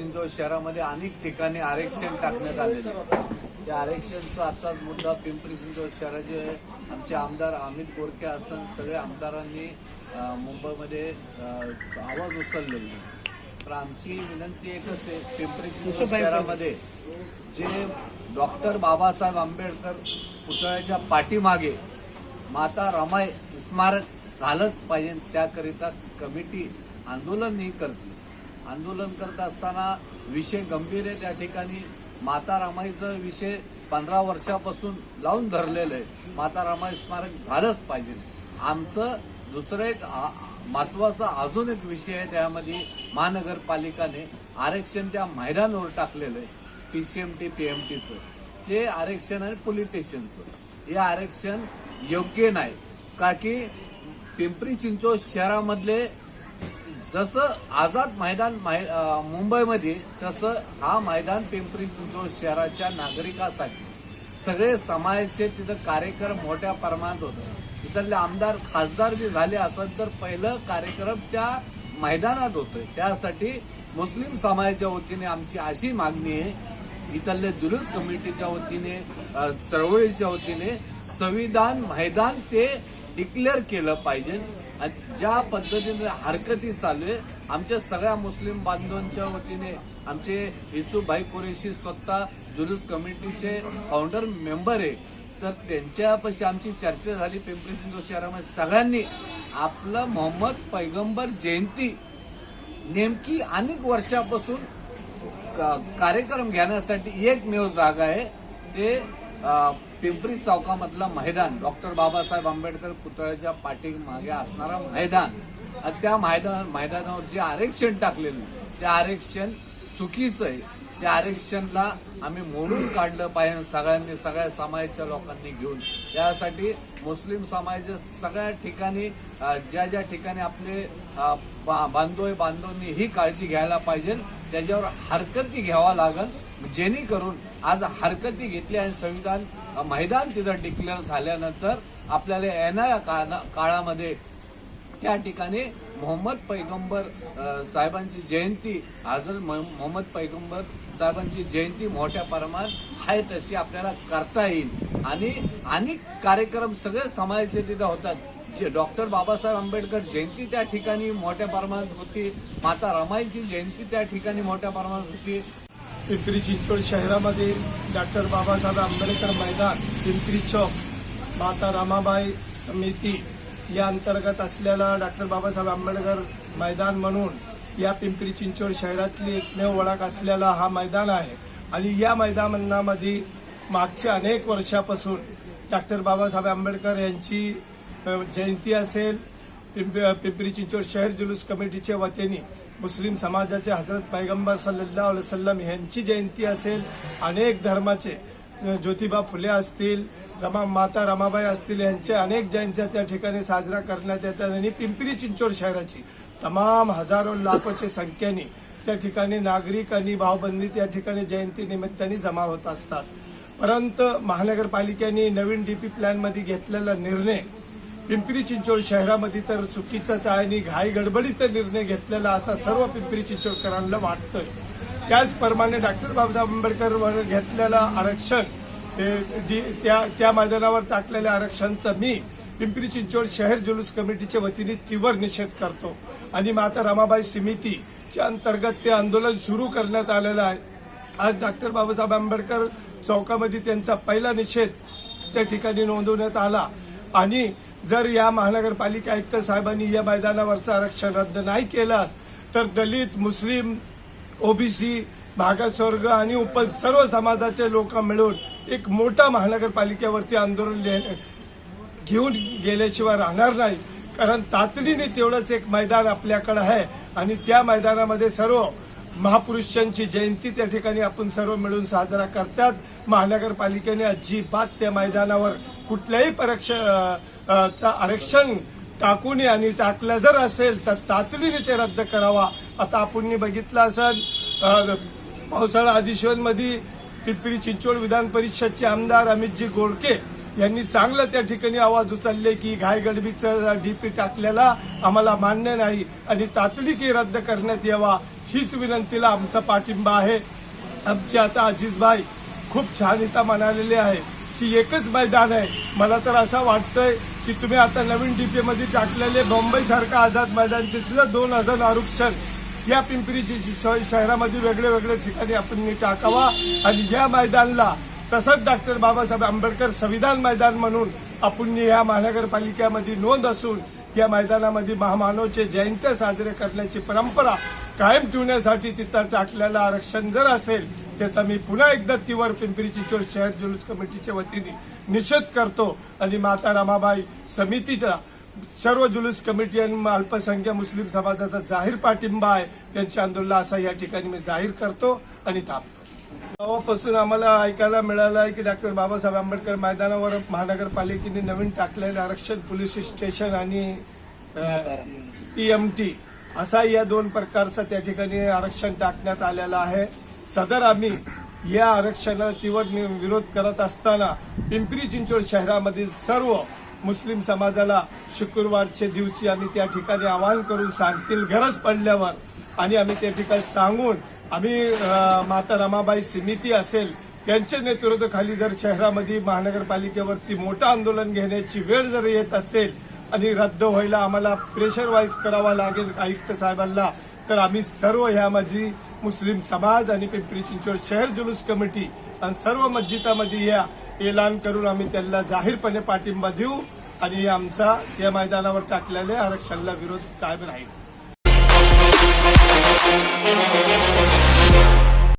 चिंचवड शहरामध्ये अनेक ठिकाणी आरक्षण टाकण्यात आलेलं. त्या आरक्षणचा आताच मुद्दा पिंपरी चिंचवड शहराचे आमचे आमदार अमित गोरके असन सगळे आमदारांनी मुंबईमध्ये आवाज उचललेला. तर आमची विनंती एकच आहे पिंपरी चिंचवड शहरामध्ये जे डॉक्टर बाबासाहेब आंबेडकर पुतळ्याच्या पाठीमागे माता रमाई स्मारक झालंच पाहिजे त्याकरिता कमिटी आंदोलनही करते आंदोलन करत असताना विषय गंभीर आहे. त्या ठिकाणी माता रामाईचा विषय पंधरा वर्षापासून लावून धरलेलं आहे. माता रामाई स्मारक झालंच पाहिजे. आमचं दुसरं एक महत्त्वाचा अजून एक विषय आहे त्यामध्ये महानगरपालिकाने आरक्षण त्या मैदानावर टाकलेलं आहे. P C M T P M टीचं ते आरक्षण आहे पोलीस स्टेशनचं. हे आरक्षण योग्य नाही. का की पिंपरी चिंचवड शहरामधले जसं आझाद मैदान मुंबईमध्ये तसं हा मैदान पिंपरी चिंचवड शहराच्या नागरिकासाठी. सगळे समाजाचे तिथं कार्यक्रम मोठ्या प्रमाणात होतं. इथले आमदार खासदार जे झाले असेल तर पहिलं कार्यक्रम त्या मैदानात होतं त्यासाठी मुस्लिम समाजाच्या वतीने आमची अशी मागणी आहे. इथल्या जुलूस कमिटीच्या वतीने चळवळीच्या वतीने संविधान मैदान ते डिक्लेअर केलं पाहिजे. ज्या पद्धतीने हरकती चालू आहे आमच्या सगळ्या मुस्लिम बांधवांच्या वतीने आमचे येसूभाई कुरेशी स्वतः जुलूस कमिटीचे फाउंडर मेंबर आहे. तर त्यांच्यापाशी आमची चर्चा झाली. पिंपरी चिंचवड शहरामध्ये सगळ्यांनी आपलं मोहम्मद पैगंबर जयंती नेमकी अनेक वर्षापासून का- कार्यक्रम घेण्यासाठी एकमेव जागा आहे. ते पिंपरी चौकामधलं मैदान डॉक्टर बाबासाहेब आंबेडकर पुतळ्याच्या पाठीमागे असणारा मैदान. आणि त्या मैदान मैदानावर जे आरक्षण टाकलेलं ते आरक्षण चुकीचं आहे. त्या आरक्षणला आम्ही मोडून काढलं पाहिजे सगळ्यांनी सगळ्या समाजाच्या लोकांनी घेऊन. त्यासाठी मुस्लिम समाजाच्या सगळ्या ठिकाणी ज्या ज्या ठिकाणी आपले बांधव बांधवांनी ही काळजी घ्यायला पाहिजे त्याच्यावर हरकती घ्यावा लागल. जेणेकरून आज हरकती घेतली आणि संविधान मैदान तिथं डिक्लेअर झाल्यानंतर आपल्याला येणाऱ्या काळा- काळामध्ये त्या ठिकाणी मोहम्मद पैगंबर साहेबांची जयंती हजरत मोहम्मद पैगंबर साहेबांची जयंती मोठ्या प्रमाणात आहे तशी आपल्याला करता येईल. आणि अनेक कार्यक्रम सगळे समाजाचे तिथे होतात. जे डॉक्टर बाबासाहेब आंबेडकर जयंती त्या ठिकाणी मोठ्या प्रमाणात होती. माता रमाईची जयंती त्या ठिकाणी मोठ्या प्रमाणात होती. पिंपरी चिंचवड शहरामध्ये डॉक्टर बाबासाहेब आंबेडकर मैदान पिंपरी चौक माता रमाबाई समिती या अंतर्गत असलेला डॉक्टर बाबासाहेब आंबेडकर मैदान म्हणून या पिंपरी चिंचवड शहरातली एकमेव ओळख असलेला हा मैदान आहे. आणि या मैदानामध्ये मागच्या अनेक वर्षापासून डॉक्टर बाबासाहेब आंबेडकर यांची जयंती असेल. पिंप- पिंपरी चिंचवड शहर जुलूस कमिटीच्या वतीने मुस्लिम समाजाचे हजरत पैगंबर सल्ला वसलम यांची जयंती असेल. अनेक धर्माचे ज्योतिबा फुले असतील रमा माता रमाबाई असतील यांचे अनेक जयंत्या त्या ठिकाणी साजरा करण्यात येतात. आणि पिंपरी चिंचवड शहराची तमाम हजारो लाखोच्या संख्येने त्या ठिकाणी नागरिक आणि भावबंदी त्या ठिकाणी जयंती निमित्ताने जमा होत असतात. परंतु महानगरपालिकेने नवीन डीपी प्लॅनमध्ये घेतलेला निर्णय पिंपरी चिंचवड शहरामध्ये तर चुकीचाच आहे आणि घाई गडबडीचा निर्णय घेतलेला असा सर्व पिंपरी चिंचवडकरांना वाटतोय. त्याचप्रमाणे डॉक्टर बाबासाहेब आंबेडकरवर घेतलेलं आरक्षण ते त्या त्या मैदानावर टाकलेल्या आरक्षणचा मी पिंपरी चिंचवड शहर जुलूस कमिटीच्या वतीने तीव्र निषेध करतो. आणि माता रमाबाई समितीच्या अंतर्गत ते आंदोलन सुरू करण्यात आलेलं आहे. आज डॉक्टर बाबासाहेब आंबेडकर चौकामध्ये त्यांचा पहिला निषेध त्या ठिकाणी नोंदवण्यात आला. आणि जर या महानगरपालिका आयुक्त साहेबांनी या मैदानावरचं आरक्षण रद्द नाही केलं तर दलित मुस्लिम ओबीसी मागासवर्ग आणि उप सर्व समाजाचे लोक मिळून एक मोठा महानगरपालिकेवरती आंदोलन घेऊन गेल्याशिवाय राहणार नाही. कारण तातडीने तेवढंच एक मैदान आपल्याकडे आहे आणि त्या मैदानामध्ये सर्व महापुरुषांची जयंती त्या ठिकाणी आपण सर्व मिळून साजरा करतात. महानगरपालिकेने अजिबात त्या मैदानावर कुठल्याही परक्ष चा आरक्षण टाकू नये आणि टाकलं. जर असेल तर तातडीने ते रद्द करावा. आता आपण बघितलं असेल पावसाळा अधिवेशनमध्ये पिंपरी चिंचवड विधान परिषदचे आमदार अमितजी गोडके यांनी चांगलं त्या ठिकाणी आवाज उचलले की घायगडबीचं डीपी टाकलेला आम्हाला मान्य नाही आणि तातडीने रद्द करण्यात यावा हीच विनंतीला आमचा पाठिंबा आहे. आमचे आता अजिजभाई खूप छान इथं म्हणालेले आहे की एकच मैदान आहे. मला तर असं वाटतंय की तुम्ही आता नवीन डीपी मध्ये टाकलेले मुंबई सारखा आझाद मैदानचे सुद्धा दोन हजार आरक्षण. या पिंपरी शहरामध्ये वेगळे वेगळे ठिकाणी आपण टाकावा. आणि या मैदानला तसंच डॉक्टर बाबासाहेब आंबेडकर संविधान मैदान म्हणून आपण या महानगरपालिकेमध्ये नोंद असून या मैदानामध्ये महामानवचे जयंत्या साजरे करण्याची परंपरा कायम ठेवण्यासाठी तिथं टाकलेलं आरक्षण जर असेल त्याचा मी पुन्हा एकदा तिवर पिंपरी चिंचवड शहर जुलूस कमिटीच्या वतीने निषेध करतो. आणि माता रमाबाई समितीचा सर्व जुलूस कमिटी आणि अल्पसंख्याक मुस्लिम समाजाचा जाहीर पाठिंबा आहे. त्यांच्या आंदोलनाला असा या ठिकाणी मी जाहीर करतो आणि थांबतो. तेव्हापासून आम्हाला ऐकायला मिळालं आहे की डॉक्टर बाबासाहेब आंबेडकर मैदानावर महानगरपालिकेने नवीन टाकलेलं आरक्षण पोलीस स्टेशन आणि पीएमटी असा या दोन प्रकारचा त्या ठिकाणी आरक्षण टाकण्यात आलेलं आहे. सदर आम्ही या आरक्षणाला तीव्र नि- विरोध करत असताना पिंपरी चिंचवड शहरामधील सर्व मुस्लिम समाजाला शुक्रवारचे दिवशी आम्ही त्या ठिकाणी आवाहन करून सांगतील गरज पडल्यावर आणि आम्ही त्या ठिकाणी सांगून आम्ही माता रमाबाई समिती असेल त्यांच्या नेतृत्वाखाली जर शहरामध्ये महानगरपालिकेवरती मोठं आंदोलन घेण्याची वेळ जर येत असेल आणि रद्द व्हायला आम्हाला प्रेशर वाईज करावा लागेल आयुक्त साहेबांना तर आम्ही सर्व ह्यामध्ये मुस्लिम समाज आणि पिंपरी चिंचवड शहर जुलूस कमिटी आणि सर्व मस्जिदामध्ये या ऐलान करून आम्ही त्यांना जाहीरपणे पाठिंबा देऊ आणि आमचा या मैदानावर टाकलेल्या आरक्षणाला विरोध कायम राहील.